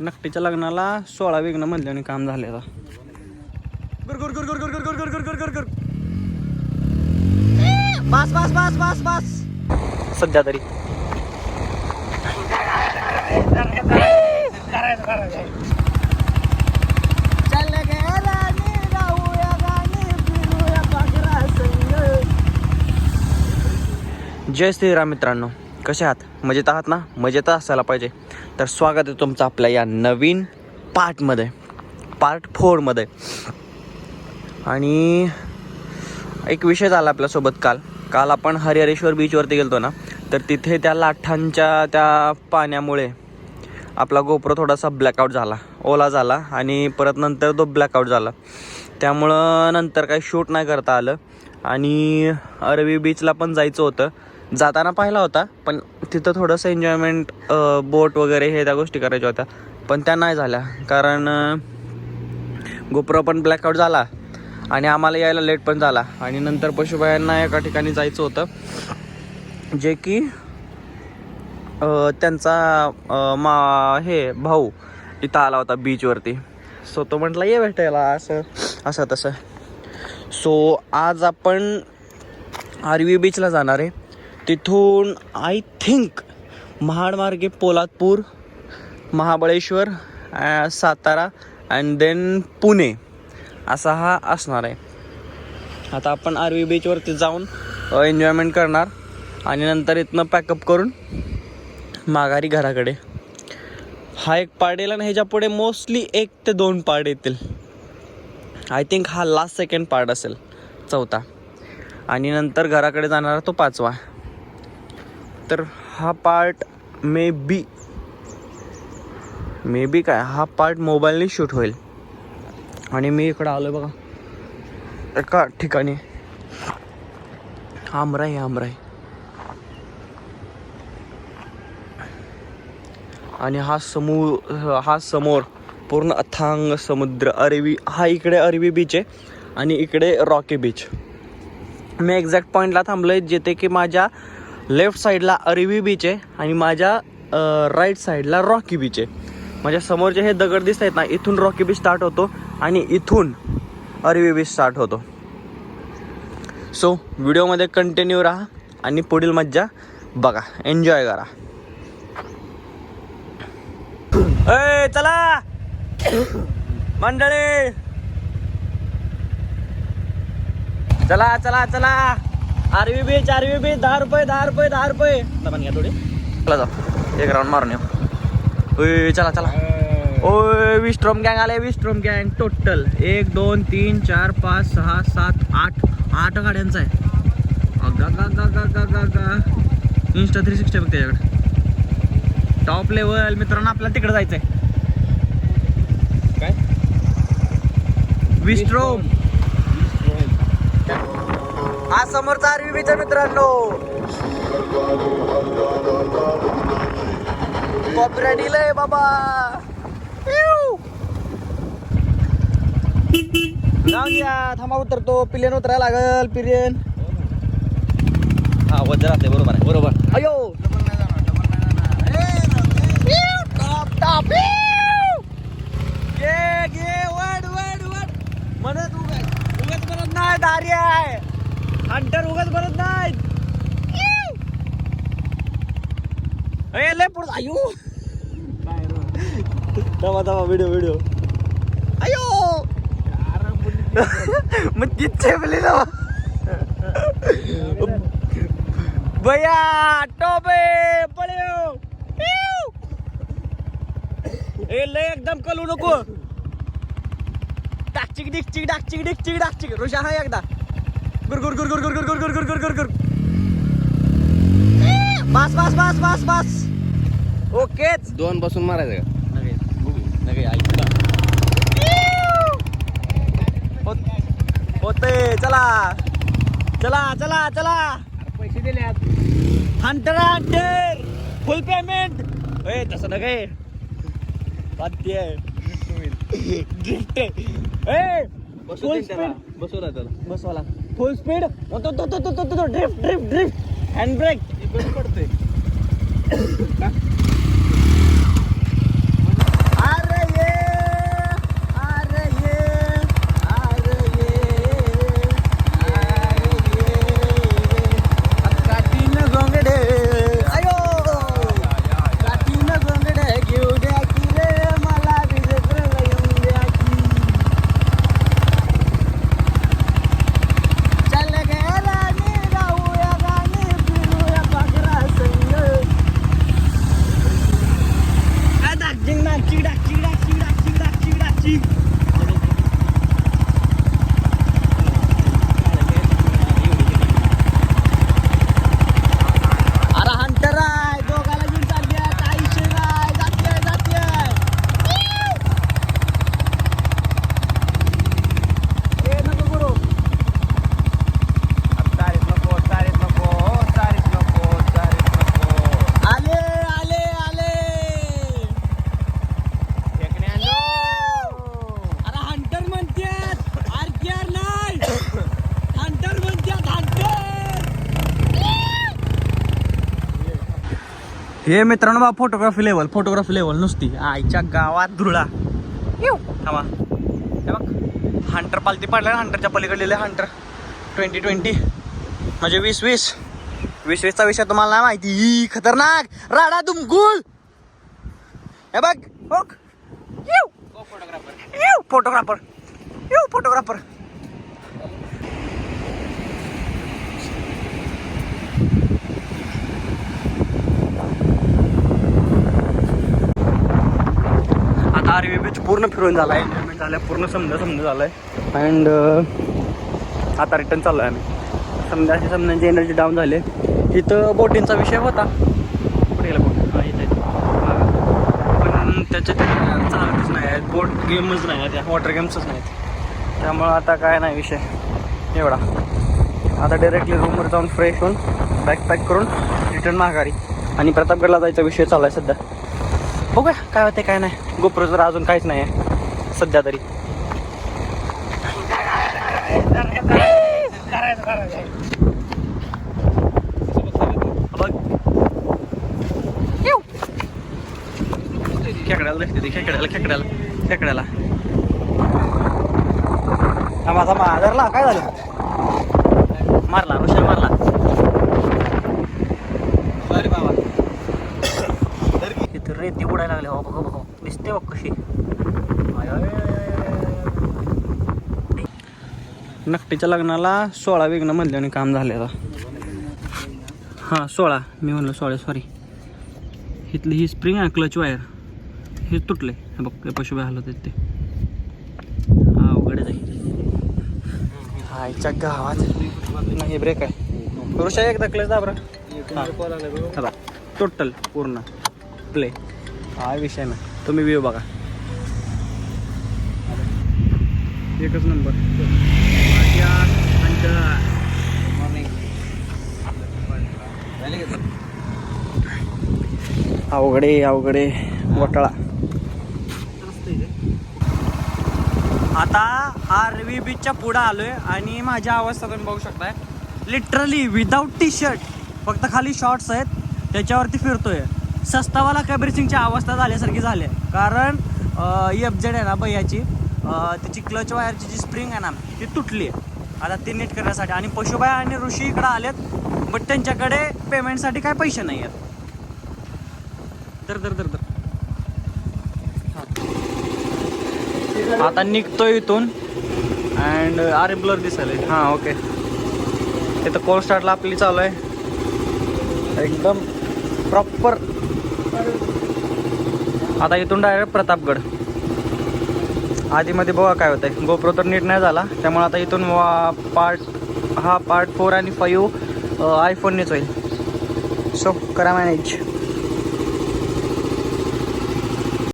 नकटीच्या लग्नाला सोळा विघ्न म्हणल्याने काम झालेलं बस बस बस बस बस. सध्या तरी. जय श्रीराम मित्रांनो. कसे आहात? मजेत आहात ना? मजेत असायला पाहिजे. तर स्वागत आहे तुमचं आपल्या या नवीन पार्टमध्ये. पार्ट फोरमध्ये. आणि एक विषय झाला आपल्यासोबत काल. काल आपण हरिहरेश्वर बीचवरती गेलतो ना? तर तिथे त्या लाठांच्या त्या पाण्यामुळे आपला गोप्रो थोडासा ब्लॅकआउट झाला. ओला झाला आणि परत नंतर तो ब्लॅकआउट झाला. त्यामुळं नंतर काही शूट नाही करता आलं. आणि अरवी बीचला पण जायचं होतं. जाताना पाहिला होता पण तिथं थोडंसं एन्जॉयमेंट बोट वगैरे हे त्या गोष्टी करायच्या होत्या. पण त्या नाही झाल्या. कारण गोप्रो पण ब्लॅकआउट झाला आणि आम्हाला यायला लेट पण झाला. आणि नंतर पशुभायांना एका ठिकाणी जायचं होतं जे की त्यांचा मा हे भाऊ इथं आला होता बीचवरती सो तो म्हटला ये भेटायला असं असं तसं. सो आज आपण आरवी बीचला जाणार आहे. तिथून आय थिंक महाडमार्गे पोलादपूर महाबळेश्वर सातारा अँड देन पुणे असा हा असणार आहे. आता आपण आरवी बीचवरती जाऊन एन्जॉयमेंट करणार आणि नंतर इथनं पॅकअप करून माघारी घराकडे. हा एक पार्ट येईल आणि ह्याच्या पुढे मोस्टली एक ते दोन पार्ट येतील. आय थिंक हा लास्ट सेकंड पार्ट असेल चौथा. आणि नंतर घराकडे जाणारा तो पाचवा. तर हा part may be may be काय? हा पार्ट मोबाईलने शूट होईल. आणि मी इकडं आलो बघा. एका ठिकाणी. आमराई आमराई. आणि हा समू हा समोर पूर्ण अथांग समुद्र अरबी हा इकडे अरबी बीच आहे आणि इकडे रॉकी बीच मी एक्झॅक्ट पॉईंटला थांबलो आहे जिथे की माझ्या लेफ्ट साईडला अरवी बीच आहे आणि माझ्या राईट साईडला रॉकी बीच आहे. माझ्या समोरचे हे दगड दिसत आहेत ना इथून रॉकी बीच स्टार्ट होतो आणि इथून अरवी बीच स्टार्ट होतो. सो व्हिडिओमध्ये कंटिन्यू राहा आणि पुढील मज्जा बघा. एन्जॉय करा. ए चला! मंडळी! चला चला चला! आरवी बीच आरवी बीच दहा रुपये दहा रुपये दहा रुपये. दमन घ्या थोडी. चला जाऊ. एक राऊंड मारून येऊ. ओय चला चला. ओय विस्ट्रोम गँग आले विस्ट्रोम गँग टोटल एक दोन तीन चार पाच सहा सात आठ. आठ गाड्यांचा आहे. अगा गा गा गा गा गा गा इंस्टा थ्री सिक्स्टी बघ त्याच्याकडे. टॉप लेवल मित्रांनो आपल्याला तिकडे जायचंय. काय? विस्ट्रोम हा समोरचा आरवीबीचा मित्रांनो. कॉपीराईट इलय बाबा. थांबा उतरतो. पिलेन उतरायला लागल पिरेन हा वजन राहते बरोबर आहे. बरोबर. अयो. म्हणत उगाच उगाच म्हणत नाही दारी आहे. हंटर उगत भरत नाही. ए लय पुढे आयु दवा दवा व्हिडिओ व्हिडिओ अयो मग तिथे बोलले ना. भैया टोपे पळ्यो ए लय एकदम कलू नको. डाकचिक डिकचिक डाकचिक डिकचिक डाकचिक ऋषा हा एकदा. गुर गुर गुर गुर गुर गुर गुर गुर गुर गुर गुर बस बस बस बस बस. ओकेच. दोन बसून मारायचं का? नगे नगे ऐकू होते चला. चला चला चला. पैसे दिले हंटर हंटर. फुल पेमेंट ए तसं नगे. बाध्य ड्रिफ्ट ए फुल स्पीड बसवला त्याला. बसवाला फुल स्पीड तो तो तो तो तो drift drift drift hand brake पडते हे मित्रांनो बा फोटोग्राफी लेवल फोटोग्राफी लेवल नुसती. आईच्या गावात धुळा. येऊ. थांबा. हे बघ हंटर पालती पडला हंटरच्या पलीकडलेले हंटर ट्वेंटी ट्वेंटी म्हणजे वीस वीस वीस वीसचा विषय तुम्हाला नाही माहिती. खतरनाक. राडा दुमगुळ हे बघ. बघ येऊ. फोटोग्राफर येऊ फोटोग्राफर येऊ फोटोग्राफर आरवी बीच पूर्ण फिरून झाला आहे एन्जॉयमेंट झालं पूर्ण समजा समजा झालं आहे अँड आता रिटर्न चाललो आहे आम्ही. समजाची समजांची एनर्जी डाऊन झाली. इथं बोटिंगचा विषय होता. कुठे गेला बोट? हां इथे पण त्याचे ते चालतच नाही आहेत. बोट गेमच नाही आहेत. त्या वॉटर गेम्सच नाहीत. त्यामुळं आता काय नाही विषय. एवढा. आता डायरेक्टली रूमवर जाऊन फ्रेश होऊन बॅग पॅक करून रिटर्न माघारी. आणि प्रतापगडला जायचा विषय चालू आहे सध्या. बघूया काय होते काय नाही. गोप्रो जर अजून काहीच नाही आहे सध्या तरी. खेकड्याला खेकड्याला खेकड्याला खेकड्याला. थांबा धरला काय झालं? मारला ऋषा मारला अरे बाबा इथं रेती उडायला लागले. हो बघ बघ. दिसते बघ कशी. नकटीच्या लग्नाला सोळा विघ्न म्हणल्याने काम झालेलं हां सोळा. मी म्हणलं सोळा सॉरी इथली ही स्प्रिंग आहे क्लच वायर हे तुटले. हे बघ ते पशु हलत आहेत ते. हा अवघडच आहे. हायच्या गावात नाही ब्रेक आहे. पुरुषा एकदा क्लच दाबरा. हां. टोटल पूर्ण. प्ले हा विषय ना तुम्ही व्ह्यू बघा. एकच नंबर अवघडे अवघडे घोटाळा आता आरवी बीचच्या पुढं आलोय आणि माझ्या अवस्था तुम्ही बघू शकताय. लिटरली विदाऊट टी शर्ट फक्त खाली शॉर्ट्स आहेत. त्याच्यावरती फिरतोय. सस्तावाला कबीर सिंगच्या अवस्था झाल्यासारखी झाली आहे. कारण एफ जेड आहे ना भैयाची तिची त्याची क्लच वायरची जी स्प्रिंग आहे ना ती तुटली आहे. आता ती नीट करण्यासाठी. आणि पशुबाई आणि ऋषी इकडं आलेत बट त्यांच्याकडे पेमेंटसाठी काय पैसे नाही आहेत. तर तर तर तर आता निघतोय इथून अँड आरे ब्लर दिसायला हां ओके तिथं कोल स्टार्टला आपली चालू आहे. एकदम प्रॉपर आता इथून डायरेक्ट प्रतापगड. आधीमध्ये बघा काय होतंय. गोप्रो तर नीट नाही झाला. त्यामुळे आता इथून वा पार्ट हा पार्ट फोर आणि फाईव्ह आयफोननेच होईल. सो करा मॅनेज